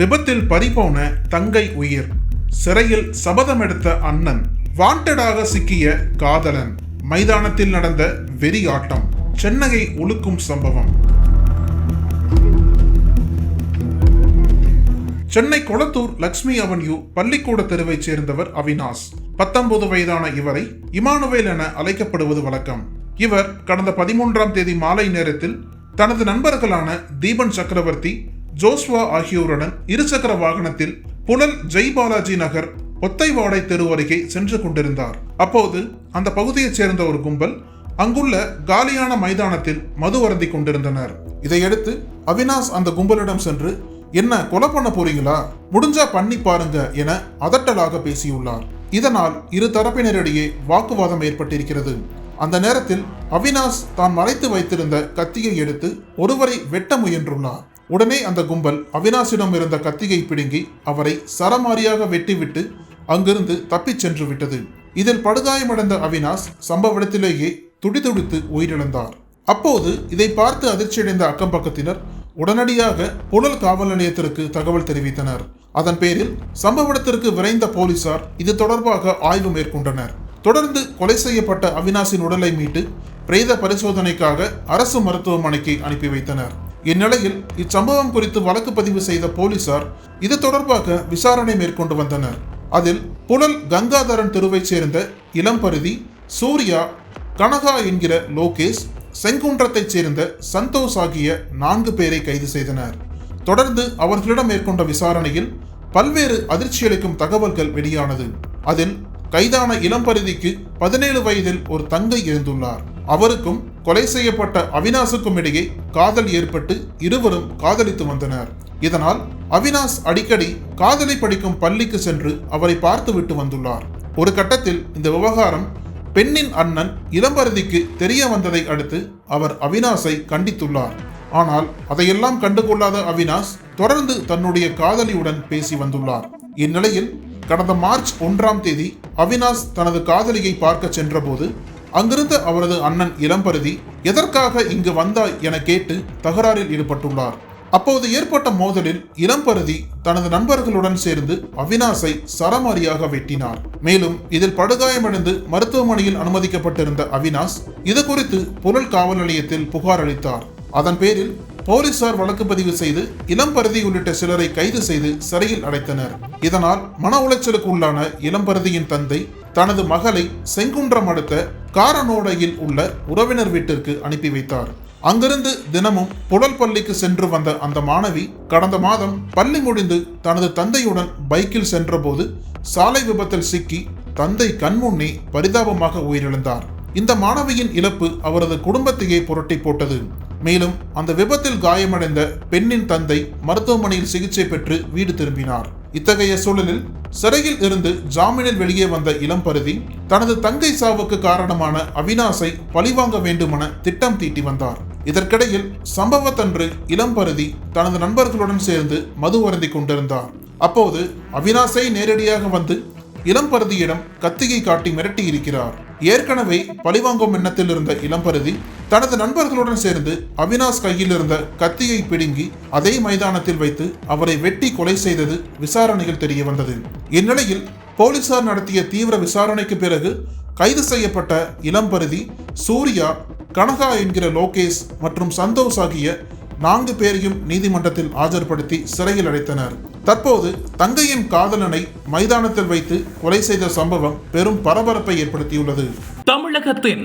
விபத்தில் பறிபோன தங்கை உயிர். சிறையில் சபதம் எடுத்த அண்ணன் வாண்டடாக சிக்கிய காதலன். மைதானத்தில் நடந்த வெறி ஆட்டம் சென்னையை உலுக்கும் சம்பவம். சென்னை கொளத்தூர் லக்ஷ்மி அவென்யூ பள்ளிக்கூட தெருவைச் சேர்ந்தவர் அவினாஷ். பத்தொன்பது வயதான இவரை இமானுவேல் என அழைக்கப்படுவது வழக்கம். இவர் கடந்த பதிமூன்றாம் தேதி மாலை நேரத்தில் தனது நண்பர்களான தீபன் சக்கரவர்த்தி ஜோஸ்வா ஆகியோருடன் இருசக்கர வாகனத்தில் புனல் ஜெய் பாலாஜி நகர் ஒத்தைவாடை தெரு அருகே சென்று கொண்டிருந்தார். அப்போது அந்த பகுதியைச் சேர்ந்த ஒரு கும்பல் அங்குள்ள காலியான மைதானத்தில் மது அருந்தி கொண்டிருந்தனர். இதையடுத்து அவினாஷ் அந்த கும்பலிடம் சென்று என்ன கொலை பண்ண போறீங்களா? முடிஞ்சா பண்ணி பாருங்க என அதட்டலாக பேசியுள்ளார். இதனால் இரு தரப்பினரிடையே வாக்குவாதம் ஏற்பட்டிருக்கிறது. அந்த நேரத்தில் அவினாஷ் தான் மறைத்து வைத்திருந்த கத்தியை எடுத்து ஒருவரை வெட்ட முயன்றுள்ளார். உடனே அந்த கும்பல் அவினாசிடம் இருந்த கத்தியை பிடுங்கி அவரை சரமாரியாக வெட்டிவிட்டு அங்கிருந்து தப்பிச் சென்று விட்டது. இதில் படுகாயமடைந்த அவினாஷ் சம்பவ இடத்திலேயே துடிதுடித்து உயிரிழந்தார். அப்போது இதை பார்த்து அதிர்ச்சியடைந்த அக்கம் பக்கத்தினர் உடனடியாக புழல் காவல் நிலையத்திற்கு தகவல் தெரிவித்தனர். அதன் பேரில் சம்பவ இடத்திற்கு விரைந்த போலீசார் இது தொடர்பாக ஆய்வு மேற்கொண்டனர். தொடர்ந்து கொலை செய்யப்பட்ட அவினாஷின் உடலை மீட்டு பிரேத பரிசோதனைக்காக அரசு மருத்துவமனைக்கு அனுப்பி வைத்தனர். இந்நிலையில் இச்சம்பவம் குறித்து வழக்கு பதிவு செய்த போலீசார் இது தொடர்பாக விசாரணை மேற்கொண்டு வந்தனர். அதில் புழல் கங்காதரன் தெருவைச் சேர்ந்த இளம்பருதி சூர்யா கனகா என்கிற லோகேஷ் செங்குன்றத்தைச் சேர்ந்த சந்தோஷ் ஆகிய நான்கு பேரை கைது செய்தனர். தொடர்ந்து அவர்களிடம் மேற்கொண்ட விசாரணையில் பல்வேறு அதிர்ச்சியளிக்கும் தகவல்கள் வெளியானது. அதில் கைதான இளம்பருதிக்கு பதினேழு வயதில் ஒரு தங்கை இருந்துள்ளார் அவருக்கும் கொலை செய்யப்பட்ட அவினாசுக்கும் இடையே காதல் ஏற்பட்டு இருவரும் காதலித்து வந்தனர். இதனால் அவினாஷ் அடிக்கடி காதலை படிக்கும் பள்ளிக்கு சென்று அவரை பார்த்துவிட்டு வந்துள்ளார். ஒரு கட்டத்தில் இந்த விவகாரம் பெண்ணின் அண்ணன் இளம்பருதிக்கு தெரிய வந்ததை அடுத்து அவர் அவினாஷை கண்டித்துள்ளார். ஆனால் அதையெல்லாம் கண்டுகொள்ளாத அவினாஷ் தொடர்ந்து தன்னுடைய காதலியுடன் பேசி வந்துள்ளார். இந்நிலையில் கடந்த மார்ச் ஒன்றாம் தேதி அவினாஷ் தனது காதலியை பார்க்க சென்றபோது அங்கிருந்த அவரது அண்ணன் இளம்பருதி எதற்காக இங்கு வந்தாய்? என கேட்டு தகராறில் ஈடுபட்டுள்ளார். அப்போது ஏற்பட்ட மோதலில் இளம்பருதி தனது நண்பர்களுடன் சேர்ந்து அவினாஷை சரமாரியாக வெட்டினார். மேலும் இதில் படுகாயமடைந்து மருத்துவமனையில் அனுமதிக்கப்பட்டிருந்த அவினாஷ் இது குறித்து புழல் காவல் நிலையத்தில் புகார் அளித்தார். அதன் பேரில் போலீசார் வழக்கு பதிவு செய்து இளம்பருதி உள்ளிட்ட சிலரை கைது செய்து சிறையில் அடைத்தனர். இதனால் மன உளைச்சலுக்கு உள்ளான இளம்பருதியின் தந்தை தனது மகளை செங்குன்றம் அடுத்த காரனோடையில் உள்ள உறவினர் வீட்டிற்கு அனுப்பி வைத்தார். அங்கிருந்து தினமும் புழல் பள்ளிக்கு சென்று வந்த அந்த மாணவி கடந்த மாதம் பள்ளி முடிந்து தனது தந்தையுடன் பைக்கில் சென்றபோது சாலை விபத்தில் சிக்கி தந்தை கண்முன்னே பரிதாபமாக உயிரிழந்தார். இந்த மாணவியின் இழப்பு அவரது குடும்பத்தையே புரட்டி போட்டது. மேலும் அந்த விபத்தில் காயமடைந்த பெண்ணின் தந்தை மருத்துவமனையில் சிகிச்சை பெற்று வீடு திரும்பினார். இத்தகைய சூழலில் சிறையில் இருந்து ஜாமீனில் வெளியே வந்த இளம்பருதி தனது தங்கை சாவுக்கு காரணமான அவினாசை பழிவாங்க வேண்டுமென திட்டம் தீட்டி வந்தார். இதற்கிடையில் சம்பவத்தன்று இளம்பருதி தனது நண்பர்களுடன் சேர்ந்து மது வருந்தி கொண்டிருந்தார். அப்போது அவினாசை நேரடியாக வந்து இளம்பருதியிடம் கத்தியை காட்டி மிரட்டி இருக்கிறார் ஏற்கனவே பழிவாங்கும் எண்ணத்தில் இருந்த இளம்பருதி தனது நண்பர்களுடன் சேர்ந்து அவினாஷ் கையில் இருந்த கத்தியை பிடுங்கி அதே மைதானத்தில் வைத்து அவரை வெட்டி கொலை செய்தது விசாரணையில் தெரிய வந்தது. இந்நிலையில் போலீசார் நடத்திய தீவிர விசாரணைக்கு பிறகு கைது செய்யப்பட்ட இளம்பருதி சூர்யா கனகா என்கிற லோகேஷ் மற்றும் சந்தோஷ் ஆகிய நான்கு பேரையும் நீதிமன்றத்தில் ஆஜர்படுத்தி சிறையில் அடைத்தனர். தற்போது தங்கையின் காதலனை மைதானத்தில் வைத்து கொலை செய்த சம்பவம் பெரும் பரபரப்பை ஏற்படுத்தியுள்ளது. தமிழகத்தின்